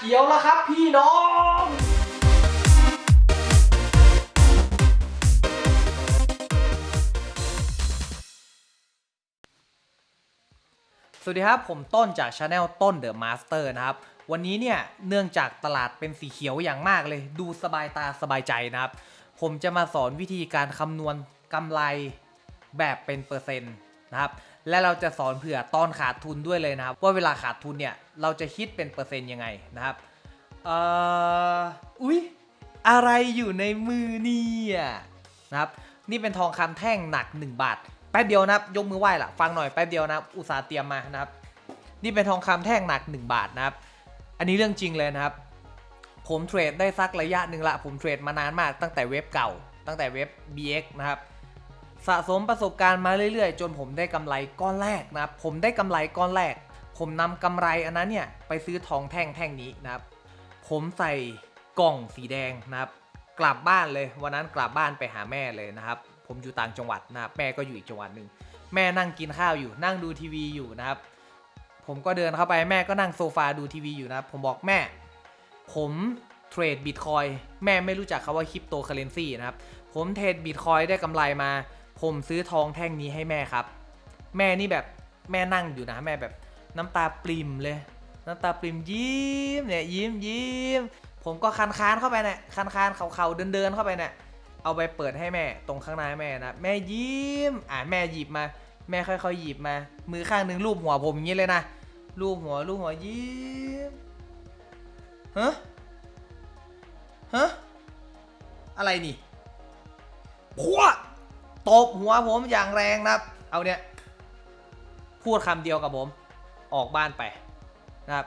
เขียวแล้วครับพี่น้องสวัสดีครับ ผมต้นจาก Channel ต้น The Master นะครับ วันนี้เนี่ย เนื่องจากตลาดเป็นสีเขียวอย่างมากเลย ดูสบายตาสบายใจนะครับ ผมจะมาสอนวิธีการคำนวณกำไรแบบเป็นเปอร์เซ็นต์นะครับ และเราจะสอนเผื่อตอนขาดทุนด้วยเลยนะครับ ว่าเวลาขาดทุนเนี่ยเราจะคิดเป็นเปอร์เซ็นต์ยังไงนะครับเอ่ออุ๊ยอะไรอยู่ในมือเนี่ยนะครับนี่เป็นทองคำแท่งหนัก 1 บาทแป๊บเดียวนะครับยกมือไหว้ละฟังหน่อยแป๊บเดียวนะครับอุตสาห์เตรียมมานะครับ นี่เป็นทองคำแท่งหนัก 1 บาทนะครับ อันนี้เรื่องจริงเลยนะครับ ผมเทรดได้สักระยะหนึ่งละผมเทรดมานานมากตั้งแต่เว็บเก่า ตั้งแต่เว็บ BX นะครับ สะสมประสบการณ์มาเรื่อยๆ จนผมได้กำไรก้อนแรกนะครับ ผมได้กำไรก้อนแรก ผมนำกำไรอันนั้นเนี่ยไปซื้อทองแท่งแท่งนี้นะครับ ผมใส่กล่องสีแดงนะครับ กลับบ้านเลยวันนั้นกลับบ้านไปหาแม่เลยนะครับ ผมอยู่ต่างจังหวัดนะครับแม่ก็อยู่อีกจังหวัดหนึ่งแม่นั่งกินข้าวอยู่ นั่งดูทีวีอยู่นะครับ ผมก็เดินเข้าไปแม่ก็นั่งโซฟาดูทีวีอยู่นะครับ ผมบอกแม่ ผมเทรดบิตคอยแม่ไม่รู้จักคาว่าคริปโตเคเรนซีนะครับ ผมเทรดบิตคอยได้กำไรมา ผมซื้อทองแท่งนี้ให้แม่ครับ แม่นี่แบบแม่นั่งอยู่นะแม่แบบน้ำตาปริมเลย น้ำตาปริมยิ้มเนี่ยยิ้มยิ้มผมก็คันคานเข้าไปเนี่ยคันคานเขาเขาเดินเดินๆเข้าไปเนี่ยเอาไปเปิดให้แม่ตรงข้างหน้าแม่นะแม่ยิ้มอ่าแม่หยิบมา แม่ค่อยๆหยิบมา มือข้างหนึ่งรูปหัวผมอย่างนี้เลยนะรูปหัวรูปหัวยิ้มฮะฮะอะไรนี่พวก ตบหัวผมอย่างแรงนะครับ เอาเนี่ย พูดคำเดียวกับผม ออกบ้านไปนะครับ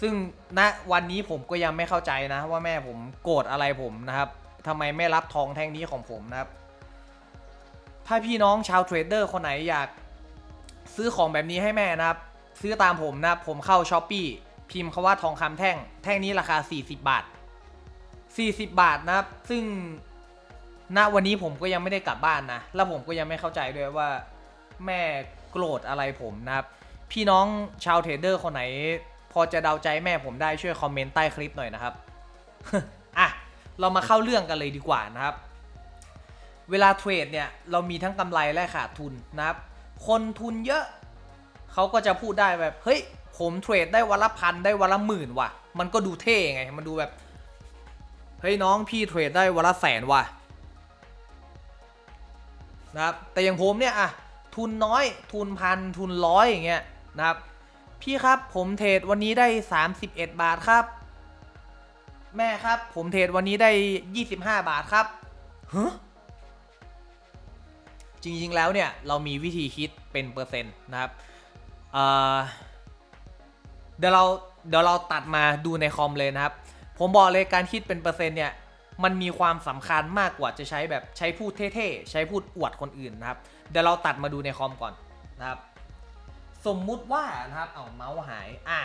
ซึ่งณวันนี้ผมก็ยังไม่เข้าใจนะ ว่าแม่ผมโกรธอะไรผมนะครับทำไมไม่รับทองแท่งนี้ของผมนะครับ ถ้าพี่น้องชาวเทรดเดอร์คนไหนอยากซื้อของแบบนี้ให้แม่นะครับ ซื้อตามผมนะครับ ผมเข้าช้อปปีพิมพ์คาว่าทองคำแท่ง แท่งนี้ราคา 40 บาท 40 บาทนะครับ ซึ่ง ณวันนี้ผมก็ยังไม่ได้กลับบ้านนะ แล้วผมก็ยังไม่เข้าใจด้วยว่าแม่โกรธอะไรผมนะครับ พี่น้องชาวเทรดเดอร์คนไหน พอจะเดาใจแม่ผมได้ช่วยคอมเมนต์ใต้คลิปหน่อยนะครับ อะ เรามาเข้าเรื่องกันเลยดีกว่านะครับ เวลาเทรดเนี่ยเรามีทั้งกำไรและขาดทุนนะครับ คนทุนเยอะ เขาก็จะพูดได้แบบเฮ้ยผมเทรดได้วันละพันได้วันละหมื่นว่ะ มันก็ดูเท่ไง มันดูแบบ เฮ้ยน้องพี่เทรดได้วันละแสนว่ะ นะครับแต่อย่างผมเนี่ยอะทุนน้อยทุนพันทุนร้อยอย่างเงี้ยนะครับ พี่ครับผมเทรดวันนี้ได้ 31 บาทครับ แม่ครับผมเทรดวันนี้ได้ 25 บาทครับฮะจริง ๆ แล้วเนี่ยเรามีวิธีคิดเป็นเปอร์เซ็นต์นะครับเเดี๋ยวเราเดี๋ยวเราตัดมาดูในคอมเลยนะครับ ผมบอกเลยการคิดเป็นเปอร์เซ็นต์เนี่ย มันมีความสำคัญมากกว่าจะใช้แบบใช้พูดเท่ๆ ใช้พูดอวดคนอื่นนะครับ เดี๋ยวเราตัดมาดูในคอมก่อนนะครับ สมมุติว่านะครับ เอาเมาส์หาย อะ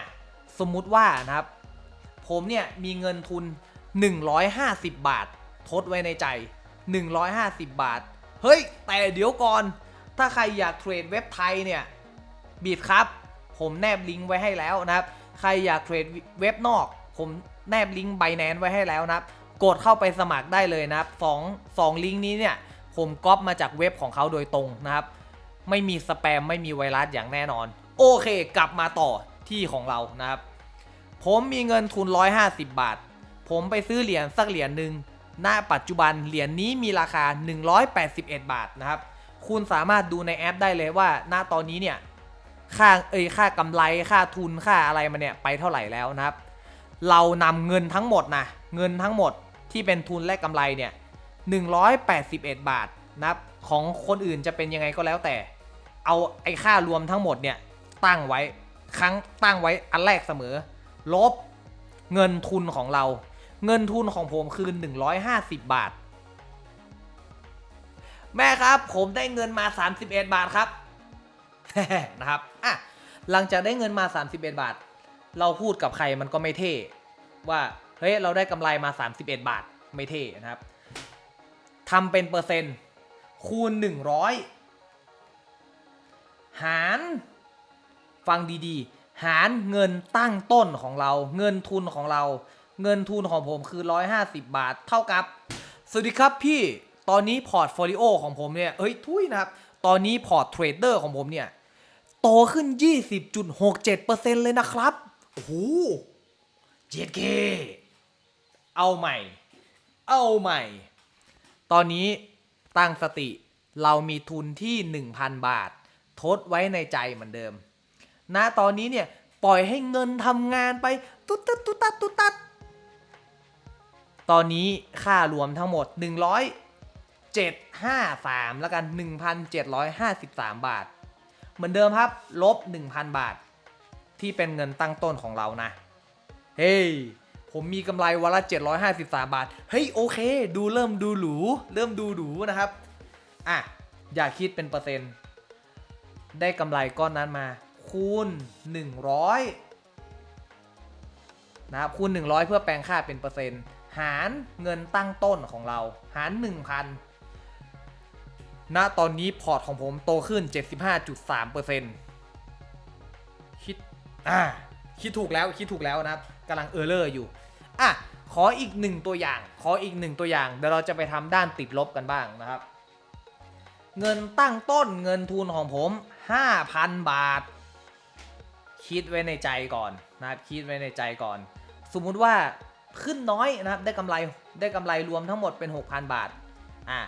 สมมุติว่านะครับ ผมเนี่ยมีเงินทุน 150 บาท ทดไว้ในใจ 150 บาท เฮ้ย แต่เดี๋ยวก่อน ถ้าใครอยากเทรดเว็บไทยเนี่ย บีดครับ ผมแนบลิงก์ไว้ให้แล้วนะครับ ใครอยากเทรดเว็บนอก ผมแนบลิงก์ไบแนนไว้ให้แล้วนะครับ กดเข้าไปสมัครได้เลยนะครับสองสองลิงก์นี้เนี่ยผมก๊อปมาจากเว็บของเขาโดยตรงนะครับ ไม่มีสแปมไม่มีไวรัสอย่างแน่นอน โอเคกลับมาต่อที่ของเรานะครับ ผมมีเงินทุน 150 บาท ผมไปซื้อเหรียญสักเหรียญหนึ่งณปัจจุบันเหรียญนี้มีราคา 181 บาทนะครับ คุณสามารถดูในแอปได้เลยว่าณตอนนี้เนี่ยค่าเอ้ยค่ากำไรค่าทุนค่าอะไรมาเนี่ยไปเท่าไหร่แล้วนะครับ เรานำเงินทั้งหมดนะเงินทั้งหมด ที่เป็นทุนและกำไรเนี่ย181 บาทนะครับของคนอื่นจะเป็นยังไงก็แล้วแต่ เอาไอ้ค่ารวมทั้งหมดเนี่ยตั้งไว้ครั้งตั้งไว้อันแรกเสมอ ลบเงินทุนของเรา เงินทุนของผมคือ 150 บาท แม่ครับผมได้เงินมา 31 บาทครับนะครับอะหลังจากได้เงินมา 31 บาท เราพูดกับใครมันก็ไม่เท่ว่า เฮ้ยเราได้กำไรมา 31 บาทไม่เท่นะครับทำเป็นเปอร์เซ็นต์คูณ 100 หารฟังดีๆ หารเงินตั้งต้นของเรา เงินทุนของเรา เงินทุนของผมคือ 150 บาท เท่ากับ สวัสดีครับพี่ ตอนนี้พอร์ตโฟลิโอของผมเนี่ย เฮ้ย ทุยนะครับ ตอนนี้พอร์ตเทรดเดอร์ของผมเนี่ย โตขึ้น 20.67%เลยนะครับ โอ้โหเจ็ดเค เอาใหม่ เอาใหม่ ตอนนี้ตั้งสติเรามีทุนที่ 1,000 บาท ทดไว้ในใจเหมือนเดิมณตอนนี้เนี่ยปล่อยให้เงินทำงานไปตุ๊ดตัดตุ๊ดตัดตุ๊ดตัดตอนนี้ค่ารวมทั้งหมด 10753แล้วกัน 1,753 บาท เหมือนเดิมครับ ลบ 1,000 บาท ที่เป็นเงินตั้งต้นของเรานะ เฮ้ย ผมมีกำไรวันละ 753 บาท เฮ้ยโอเค ดูเริ่มดูหรูเริ่มดูหรูนะครับ อะ อย่าคิดเป็นเปอร์เซ็นต์ ได้กำไรก้อนนั้นมา คูณ 100 นะครับ คูณ 100 เพื่อแปลงค่าเป็นเปอร์เซ็นต์ หารเงินตั้งต้นของเรา หาร 1,000ณตอนนี้พอร์ตของผมโตขึ้น 75.3%คิด อ่า คิดถูกแล้ว คิดถูกแล้วนะครับ กำลังเออร์เลอร์อยู่อะขออีกหนึ่งตัวอย่าง ขออีกหนึ่งตัวอย่าง เดี๋ยวเราจะไปทำด้านติดลบกันบ้างนะครับ เงินตั้งต้นเงินทุนของผม 5,000 บาท คิดไว้ในใจก่อนนะครับคิดไว้ในใจก่อน สมมุติว่าขึ้นน้อยนะครับได้กำไรได้กำไรรวมทั้งหมดเป็น 6,000 บาทอะ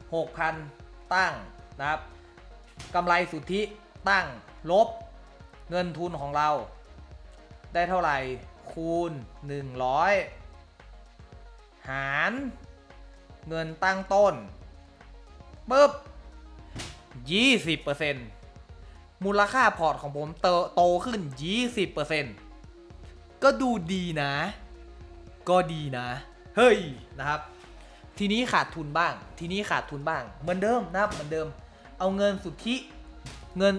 6,000 ตั้งนะครับกำไรสุทธิตั้งลบ เงินทุนของเรา ได้เท่าไหร่ คูณ 100 หาร เงินตั้งต้นปึ๊บ20%มูลค่าพอร์ตของผมเตโตขึ้น 20%ก็ดูดีนะ ก็ดีนะ เฮ้ย นะครับ ทีนี้ขาดทุนบ้าง ทีนี้ขาดทุนบ้าง เหมือนเดิมนะครับ เหมือนเดิม เอาเงินสุทธิ เงิน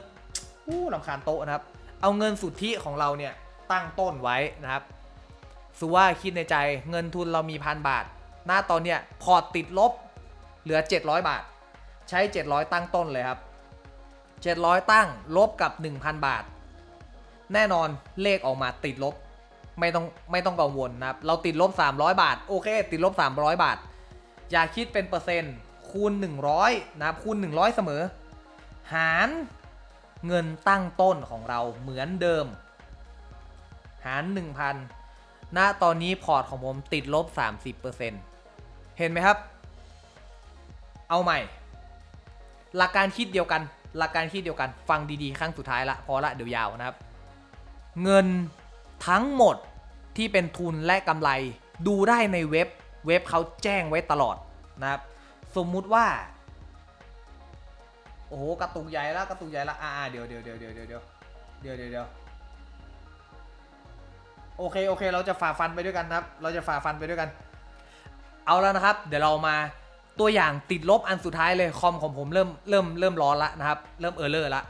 อู้ลำคาญโตนะครับ เอาเงินสุทธิของเราเนี่ย ตั้งต้นไว้นะครับสุว่าคิดในใจเงินทุนเรามีพันบาท หน้าตอนเนี้ยพอร์ตติดลบเหลือ 700 บาท ใช้ 700 ตั้งต้นเลยครับ 700 ตั้งลบกับ 1,000 บาท แน่นอนเลขออกมาติดลบไม่ต้องไม่ต้องกังวลนะครับ เราติดลบ 300 บาท โอเค ติดลบ 300 บาท อย่าคิดเป็นเปอร์เซ็นต์ คูณ 100 นะครับ คูณ 100 เสมอ หารเงินตั้งต้นของเราเหมือนเดิม หาร 1,000 ณ ตอนนี้พอร์ตของผมติดลบ 30%เห็นไหมครับ เอาใหม่ หลักการคิดเดียวกัน หลักการคิดเดียวกัน ฟังดีๆ ครั้งสุดท้ายละพอละเดี๋ยวยาวนะครับ เงินทั้งหมดที่เป็นทุนและกำไร ดูได้ในเว็บ เว็บเขาแจ้งไว้ตลอดนะครับ สมมุติว่าโอ้โหกระตุกใหญ่ล้วกระตุกใหญ่ล้วอ่าเดี๋ยวเดี๋ยวเดี๋ยวเดี๋ยวเดี๋ยวเดี๋ยวเดี๋ยวเดี๋ยวเดี๋ยว โอเคโอเค เราจะฝ่าฟันไปด้วยกันครับ เราจะฝ่าฟันไปด้วยกัน เอาแล้วนะครับ เดี๋ยวเรามาตัวอย่างติดลบอันสุดท้ายเลยคอมของผมเริ่มเริ่มเริ่มร้อนละนะครับ เริ่มเออร์เลอร์ละ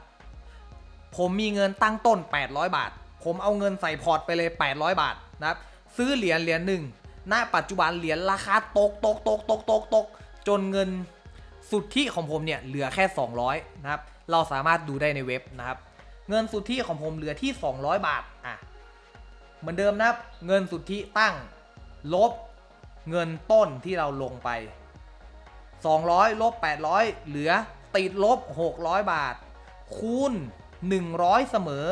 ผมมีเงินตั้งต้น 800 บาท ผมเอาเงินใส่พอร์ตไปเลย 800 บาทนะครับ ซื้อเหรียญเหรียญหนึ่งณปัจจุบันเหรียญราคาตกตกตกตกตกตกจนเงินสุทธิของผมเนี่ยเหลือแค่ 200 นะครับ เราสามารถดูได้ในเว็บนะครับ เงินสุทธิของผมเหลือที่ 200 บาทอะ เหมือนเดิมนะครับ เงินสุทธิตั้ง ลบเงินต้นที่เราลงไป 200 ลบ 800 เหลือติดลบ 600 บาท คูณ 100 เสมอ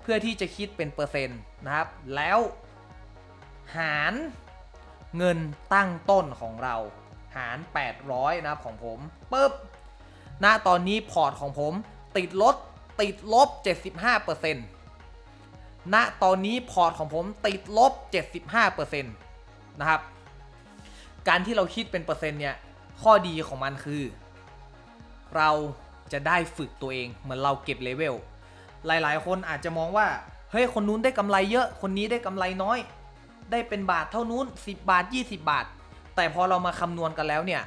เพื่อที่จะคิดเป็นเปอร์เซ็นต์นะครับ แล้วหารเงินตั้งต้นของเรา หาร 800 นะครับของผมปึ๊บณตอนนี้พอร์ตของผมติดลบติดลบ 75% ณตอนนี้พอร์ตของผมติดลบ 75%นะครับ การที่เราคิดเป็นเปอร์เซ็นต์เนี่ย ข้อดีของมันคือ เราจะได้ฝึกตัวเองเหมือนเราเก็บเลเวล หลายๆ คนอาจจะมองว่า เฮ้ย คนนู้นได้กำไรเยอะ คนนี้ได้กำไรน้อย ได้เป็นบาทเท่านู้น 10 บาท 20 บาท แต่พอเรามาคำนวณกันแล้วเนี่ย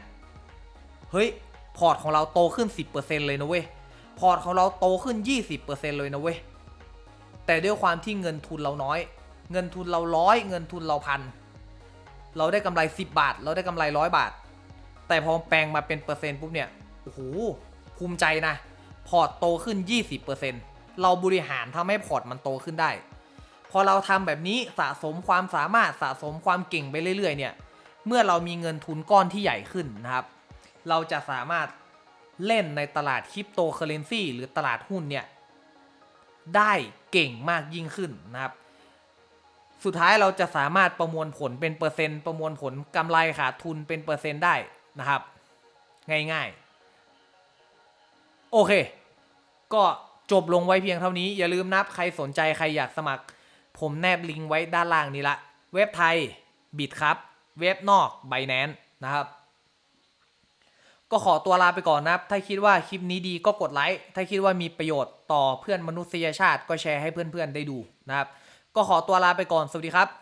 เฮ้ย พอร์ตของเราโตขึ้น 10%เลยนะเว้ย พอร์ตของเราโตขึ้น 20%เลยนะเว้ย แต่ด้วยความที่เงินทุนเราน้อย เงินทุนเราร้อยเงินทุนเราพันเราได้กำไร 10 บาท เราได้กำไรร้อยบาท แต่พอแปลงมาเป็นเปอร์เซ็นต์ปุ๊บเนี่ยโอ้โหภูมิใจนะ พอร์ตโตขึ้น 20%เราบริหารทำให้พอร์ตมันโตขึ้นได้ พอเราทำแบบนี้สะสมความสามารถสะสมความเก่งไปเรื่อยๆ เนี่ย เมื่อเรามีเงินทุนก้อนที่ใหญ่ขึ้นนะครับ เราจะสามารถเล่นในตลาดคริปโตเคอเรนซีหรือตลาดหุ้นเนี่ย ได้เก่งมากยิ่งขึ้นนะครับ สุดท้ายเราจะสามารถประมวลผลเป็นเปอร์เซ็นต์ประมวลผลกำไรขาดทุนเป็นเปอร์เซ็นต์ได้นะครับ ง่ายๆ โอเค ก็จบลงไว้เพียงเท่านี้ อย่าลืมนับใครสนใจใครอยากสมัคร ผมแนบลิงก์ไว้ด้านล่างนี้ละ เว็บไทยบิดครับ เว็บนอกไบแนนนะครับ ก็ขอตัวลาไปก่อนนะครับ ถ้าคิดว่าคลิปนี้ดีก็กดไลค์ ถ้าคิดว่ามีประโยชน์ต่อเพื่อนมนุษยชาติก็แชร์ให้เพื่อนๆได้ดูนะครับ ก็ขอตัวลาไปก่อน สวัสดีครับ